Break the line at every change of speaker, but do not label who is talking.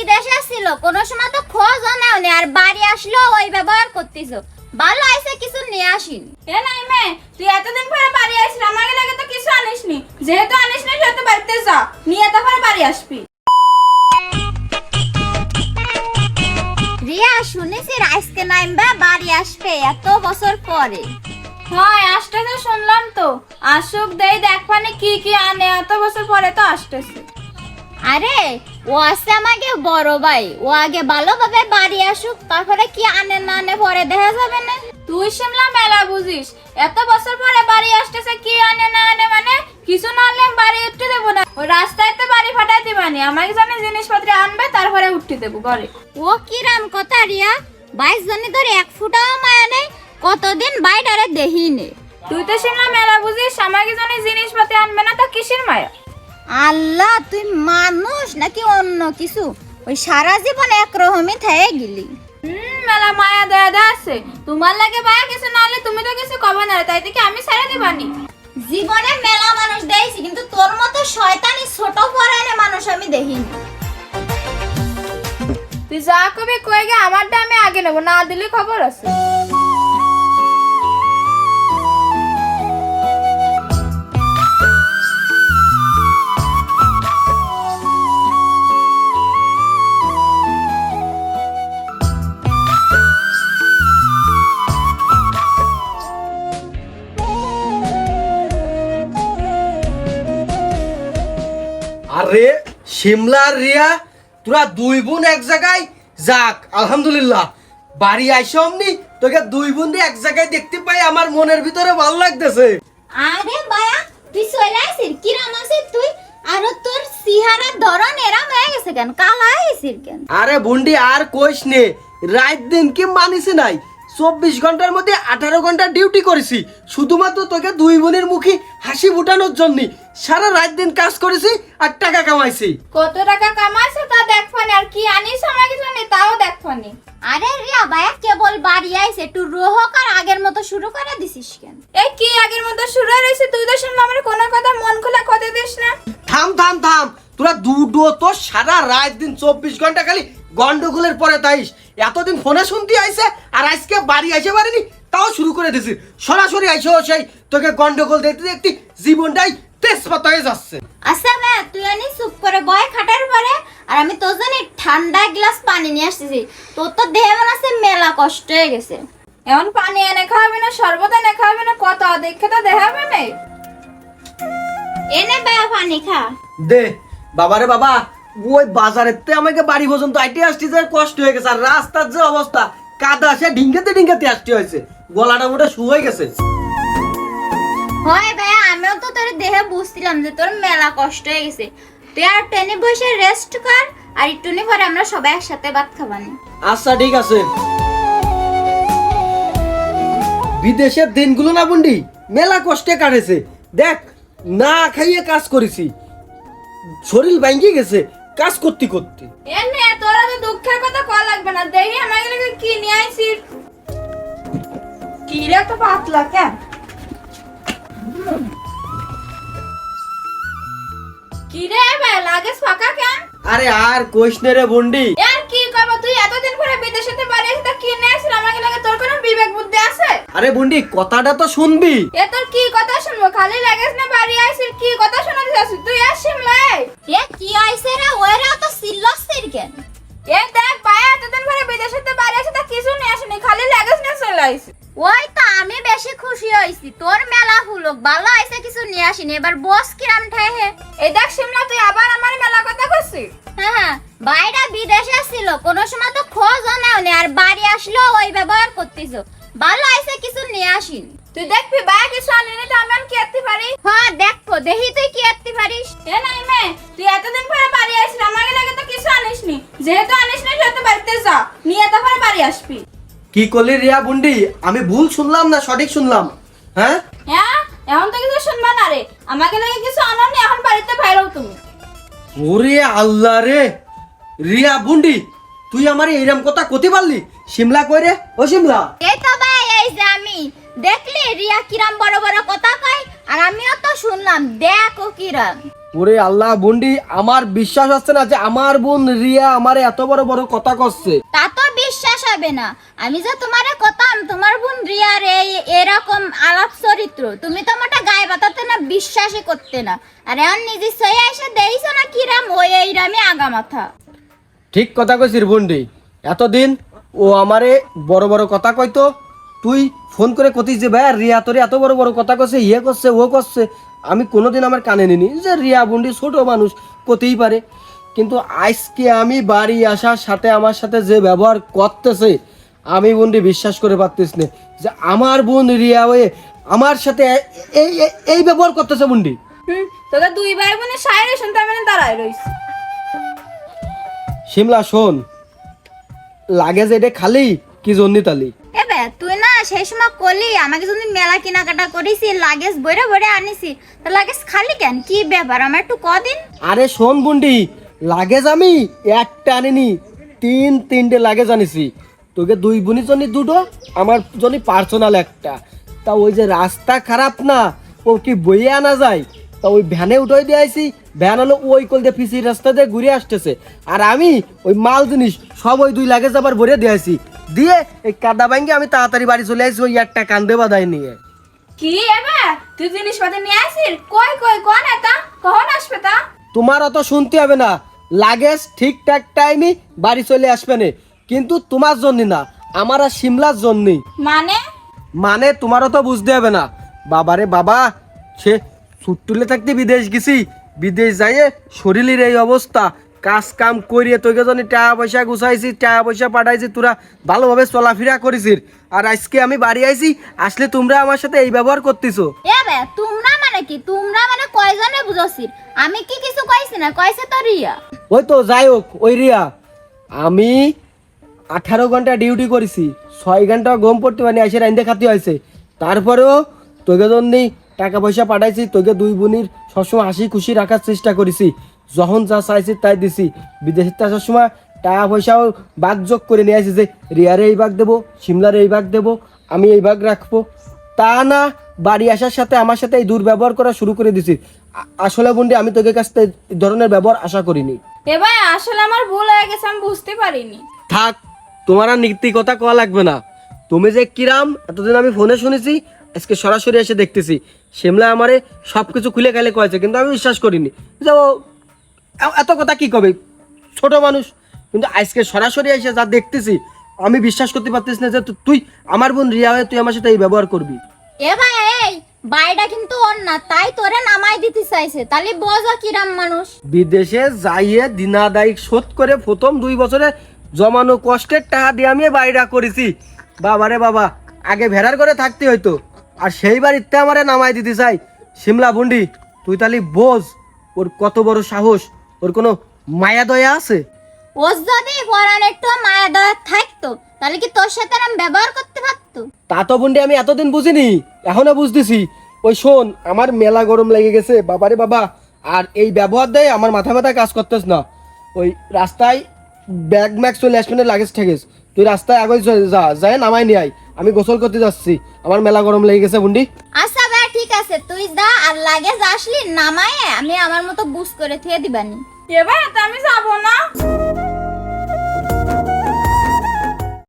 বিদেশে ছিল কোনো সময় তো খোঁজও নেওনি আর বাড়ি আসলেও ওই ব্যবহার করতেছো। ভালো আইসে কিছু নিয়ে আসিনি।
এ নাই মে তুই এতদিন পরে বাড়ি আসলি আমাকে লাগে তো কিছু আনিসনি। যেহেতু আনিসনি সেহেতু বাড়িতে যা নিয়ে তারপরে বাড়ি আসবি।
রিয়া শুনেছি আজকে নাইমবা বাড়ি আসবে এত বছর পরে।
হ্যাঁ আসতেছে শুনলাম তো। আসুক দেই দেখবানে কি কি আনে এত বছর পরে তো আসতেছে।
আরে ও আছে আমাকে বড় ভাই। ও আগে ভালোভাবে বাড়ি আসুক তারপরে কি আনে না আনে পরে দেখা যাবে না।
তুই শিমলা মেলা বুঝিস। এত বছর পরে বাড়ি আসতেছে কি আনে না আনে মানে? কিছু না আনলে আমি বাড়ি উঠতে দেবো না। ওই রাস্তায় তো বাড়ি ফাটাই দিবানি। আমাকে জানি জিনিসপত্র আনবে তারপরে উঠতে দেবো ঘরে
ও কি রাম কথা রিয়া? বাইশ জনে তোর এক ফুটাও মায়া নেই কতদিন বাইডারে দেহিনে
তুই তো শিমলা মেলা বুঝিস আমাকে জানি জিনিসপত্র আনবে না তা কিসের মায়া?
আল্লাহ তুই মানুষ নাকি অন্য কিছু? ওই সারা জীবন একরকমই থেকে গেলি।
হুম মেলা মায়া দেয়া দেয়া আছে। তোমার লাগে বায়া কিছু না হলে তুমি তো কিছু কবে না তাই থেকে আমি ছেড়ে দিবানি।
জীবনে মেলা মানুষ দেখছি কিন্তু তোর মতো শয়তানি ছোট পরায়নে মানুষ আমি দেখিনি।
তুই যা কবি কয়ে গে আমারটা আমি আগে নেব না দিলে খবর আছে।
আরে শিমলা আর রিয়া তোরা দুই বোন এক জায়গায় যাক আলহামদুলিল্লাহ। বাড়ি আইসো অমনি তোকে দুই বোন এক জায়গায় দেখতে পাই আমার মনের ভিতরে ভালো লাগতেছে।
আরে বায়া তুই চলে আসিস কিরাম আছিস তুই? আর তোর সিহারার ধরন এরাম হয়ে গেছে কেন? কালা হয়েছিস কেন?
আরে বুন্ডি আর কইস নে রাত দিন কি মানিস নাই? চব্বিশ ঘণ্টার মধ্যে আঠারো ঘণ্টা ডিউটি করেছি শুধুমাত্র তোকে দুই বোনের মুখে হাসি ফুটানোর জন্য। সারা রাত দিন কাজ করেছি আর টাকা কামাইছি।
কত টাকা কামাইছে তা দেখবানি আর কি আনিস আমাকে জানি তাও দেখবানি
আরে রিয়া বায়া কেবল বাড়ি আইছে একটু রোহক আর আগের মতো শুরু করে দিছিস কেন?
এই কি আগের মতো শুরু রয়েছে তুই তো শুনলাম আমার কোনো কথা মন খোলা কথা দিস না।
থাম থাম থাম। তোরা দুটো তো সারা রাত দিন চব্বিশ ঘণ্টা খালি গন্ডগোলের পরে তাইস এতদিন ফোনে শুনতে আইছে আর আজকে বাড়ি আইসে পারিনি তাও শুরু করে দিছিস সরাসরি আইসো সেই তোকে গন্ডগোল দেখতে দেখতে জীবনটাই তেজপাত হয়ে যাচ্ছে।
আচ্ছা ভাই তুই আনি চুপ করে বয় খাটার পরে আর আমি তোর জন্য ঠান্ডা গ্লাস পানি নিয়ে আসতেছি। তোর তো দেহ মনে আছে মেলা কষ্ট হয়ে গেছে।
এমন পানি এনে খাওয়াবে না শরবত এনে খাওয়াবে না কত দেখে তো দেখাবে না
এনে বেয়া পানি খা।
দে বাবারে বাবা ওই বাজারের তে আমাকে বাড়ি পর্যন্ত আইতে আসতে যে কষ্ট হয়ে গেছে আর রাস্তার যে অবস্থা কাদা সে ডিঙ্গাতে ডিঙ্গাতে আসতে হয়েছে গলাটা মোটা শুয়ে গেছে।
হয় ভাই আমিও তো তোর দেহে বুঝছিলাম যে তোর মেলা কষ্ট হয়ে গেছে। তুই আর ট্রেনে বসে রেস্ট কর আর একটুনি পরে আমরা সবাই একসাথে ভাত খাবানি
আচ্ছা ঠিক আছে। বিদেশের দিনগুলো না বুন্ডি মেলা কষ্টে কাটেছে। দেখ না খাইয়ে কাজ করেছি। শরীর ভাঙ্গি গেছে কাজ করতে করতে।
এনে তোরা তো দুঃখের কথা কল লাগবে না। দেখি আমাকে লাগে কি নিয়ে আইছিস কি রে তো পাতলা কেন?
আরে আর কইস নে রে বন্ডি।
আর কি করব তুই? এতদিন পরে বিদেশেতে বাড়ি এসে তা কি নেস আমাকে লাগে তোর কোনো বিবেক বুদ্ধি আছে?
আরে বন্ডি কথাটা তো শুনবি।
এ তোর কি কথা শুনব? খালি লাগেস না বাড়ি আইছিস কি কথা শোনাতে যাচ্ছিস তুই আসিম লাই।
এ কি আইছে রে? ওরা তো সিল্লসের কেন?
এ দেখ ভাই এতদিন পরে বিদেশেতে বাড়ি এসে তা কিছু নিয়ে আসেনি খালি লাগেজ নিয়ে চলে আইছিস
ওই তো আমি বেশি খুশি হইছি। তোর মেলা ফুলক ভালো আইছে কিছু নিয়ে আসিনি এবার বস কিরাম ঠায় হে
এই দেখ শিমলা তুই আবার আমার মেলা কথা করছিস
হ্যাঁ হ্যাঁ বাইরা বিদেশে ছিল কোনো সময় তো খোঁজও নেওনি আর বাড়ি আসলেও ওই ব্যবহার করতেছ ভালো আইছে কিছু নিয়ে আসিনি।
তুই দেখবি ভাই কিছু আনিনি তো আমি কি আনতে পারি?
হ্যাঁ দেখো দেখি তুই কি করতে পারিস।
এ নাই মে তুই এতদিন পরে বাড়ি আসিস আমাকে লাগে তো কিছু আনিসনি। যেহেতু আনিসনি সেহেতু বাড়িতে যা নিয়ে তারপরে বাড়ি আসবি।
কি করলি রিয়া বুন্ডি আমি ভুল শুনলাম না সঠিক শুনলাম। হ্যাঁ?
হ্যাঁ এখন তো কিছু শুনবা না রে। আমাকে লাগে কিছু আনানি এখন বাড়িতে বাইরেও তুমি।
ওরে আল্লাহ রে! রিয়া বুন্ডি তুই আমার এইরকম কথা কতে পারলি? শিমলা কই রে? ও শিমলা
এই তো ভাই এই যে আমি। দেখলি রিয়া কিরাম বড় বড় কথা কয়? আর আমিও তো শুনলাম দেখো কিরাম।
ওরে আল্লাহ বুন্ডি আমার বিশ্বাস হচ্ছে না যে আমার বোন রিয়া আমার এত বড় বড় কথা করছে
তা তো হবে না। আমি যে তোমারে কতাম, তোমার বোন রিয়ার এই এরকম আলাপ চরিত্র, তুমি তো মোটা গায়ে বাতাতে না, বিশ্বাসই করতে না। আর এখন নিজে সয়ে এসে দেইছো না কিরাম ওই এইরামই আগা মাথা।
ঠিক কথা কইছিস বুন্ডি। এতদিন ও আমারে বড় বড় কথা কইতো, তুই ফোন করে কতিস যে, ভাই, রিয়া তোরে এত বড় বড় কথা করছে ইয়ে করছে, ও করছে। আমি কোনোদিন আমার কানে নিনি যে, রিয়া বুন্ডি ছোট মানুষ, কতেই পারে? কিন্তু আজকে আমি বাড়ি আসার সাথে আমার সাথে যে ব্যবহার করতেছে আমি বুন্ডি বিশ্বাস করে পারতিস না যে আমার বোন রিয়া হয়ে আমার সাথে এই এই- ব্যবহার করতেছে
হুম তোকে দুই ভাই বোনের সাইরে শুনতে আমি দাঁড়াই রইছি
শিমলা শোন। লাগে যে এটা খালি কি জন্যি তালি?
এবে তুই না সেই সময় কলি আমাকে যদি মেলা কেনাকাটা করিস লাগেজ বইরে বইরে আনিছি তা লাগেজ খালি কেন? কি ব্যাপার? আমার একটু কদিন
আরে শোন বুন্ডি লাগেজ আমি একটা আনিনি তিন তিনটে লাগেজ আনিছি। তোকে দুই বুনির জন্য দুটো আমার জন্য পার্সোনাল একটা। তা ওই যে রাস্তা খারাপ না ও কি বইয়ে আনা যায়? তা ওই ভ্যানে উঠে দিয়ে আইছি ভ্যান হলো ওই কল দিয়ে পিসি রাস্তা দিয়ে ঘুরে আসতেছে। আর আমি ওই মাল জিনিস সব ওই দুই লাগেজ আবার ভরে দিয়ে আইছি। দিয়ে এই কাদা ভাঙ্গে আমি তাড়াতাড়ি বাড়ি চলে আসি ওই একটা কান্দে বাদায় নিয়ে।
কি এবার? তুই জিনিসপাতি নিয়ে আসিস কই কই কোন এটা কখন আসবে তা?
তোমার অত শুনতে হবে না। লাগেজ ঠিকঠাক টাইমে বাড়ি চলে আসবে না। কিন্তু তোমার জন্য না আমার আর সিমলার জন্যই
মানে?
মানে তোমারও তো বুঝতে হবে না। বাবারে বাবা সে ছুট তুলে থাকতে বিদেশ গেছি বিদেশ যাইয়ে শরীরের এই অবস্থা কাজ কাম করিয়ে তোকে জন্য টাকা পয়সা গুছাইছি টাকা পয়সা পাঠাইছি তোরা ভালোভাবে চলাফেরা করিস আর আজকে আমি বাড়ি আইছি আসলে তোমরা আমার সাথে এই ব্যবহার করতেছো।
এবে মানে তোমরা মানে কয়জনে বুঝছিস আমি কি কিছু কইছি না? কইছে তো রিয়া।
ওই তো, যাই হোক, ওই রিয়া। আমি আঠারো ঘণ্টা ডিউটি করেছি, ছয় ঘণ্টা গম পড়তে পারি এসে রাইন্দে খাতে হয়েছে। তারপরেও তোকে জন্যই টাকা পয়সা পাঠাইছি, তোকে দুই বোনির সবসময় হাসি খুশি রাখার চেষ্টা করেছি। যখন যা চাইছি তাই দিছি। বিদেশে তো সময় টাকা পয়সাও বাঘ যোগ করে নিয়ে আসি যে, রিয়ারে এই ভাগ দেবো, সিমলার এই ভাগ দেবো, আমি এই ভাগ রাখব। তা না বাড়ি আসার সাথে আমার সাথে এই দুর্ব্যবহার করা শুরু করে দিছি। আ- আসলে বন্ডি আমি তোকে কাছ থেকে এই ধরনের ব্যবহার আশা করিনি।
এবার আসলে আমার ভুল হয়ে গেছে আমি বুঝতে পারিনি।
থাক তোমার আর নীতি কথা কওয়া লাগবে না। তুমি যে কিরাম এতদিন আমি ফোনে শুনেছি আজকে সরাসরি এসে দেখতেছি। শিমলা আমারে সব কিছু খুলে খালে কয়েছে কিন্তু আমি বিশ্বাস করিনি। যে ও এত কথা কি কবে? ছোট মানুষ। কিন্তু আজকে সরাসরি এসে যা দেখতেছি আমি বিশ্বাস করতে পারতেছি না যে তুই আমার বোন রিয়া হয়ে তুই আমার সাথে এই ব্যবহার করবি।
এ ভাই, এই বাইটা কিন্তু ওর না, তাই তোরে নামাই দিতে চাইছে। তাহলে বোঝো কিরাম মানুষ।
বিদেশে যাইয়ে দিনাদায়িক শোধ করে প্রথম দুই বছরে জমানো কষ্টের টাকা দিয়ে আমি বাড়িটা করেছি। বাবারে বাবা, আগে ভেড়ার করে থাকতে হইতো। আর সেই বাড়িতে আমারে নামাই দিতে চাই। সিমলা বুন্ডি তুই তাহলে বোঝ, ওর কত বড় সাহস, ওর কোনো মায়া দয়া আছে?
ও যদি পরান একটু মায়া দয়া থাকতো তাহলে কি তোর সাথে আমি ব্যবহার করতে পারতো
তা তো বুন্ডি আমি এতদিন বুঝিনি এখনও বুঝতেছি। ওই শোন আমার মেলা গরম লেগে গেছে বাবারে বাবা আর এই ব্যবহার দেয় আমার মাথা ব্যথা কাজ করতেছ না। ওই রাস্তায় ব্যাগ ম্যাগ চলে আসবে না লাগেজ ঠেগেস তুই রাস্তায় আগে যা যায় নামাই নিয়ে আয়। আমি গোসল করতে যাচ্ছি। আমার মেলা গরম লেগে গেছে বুন্ডি।
আচ্ছা ভাই ঠিক আছে তুই যা আর লাগে আসলি নামায়ে আমি আমার মতো বুঝ করে থিয়ে দিবানি।
এবার তো আমি যাব না।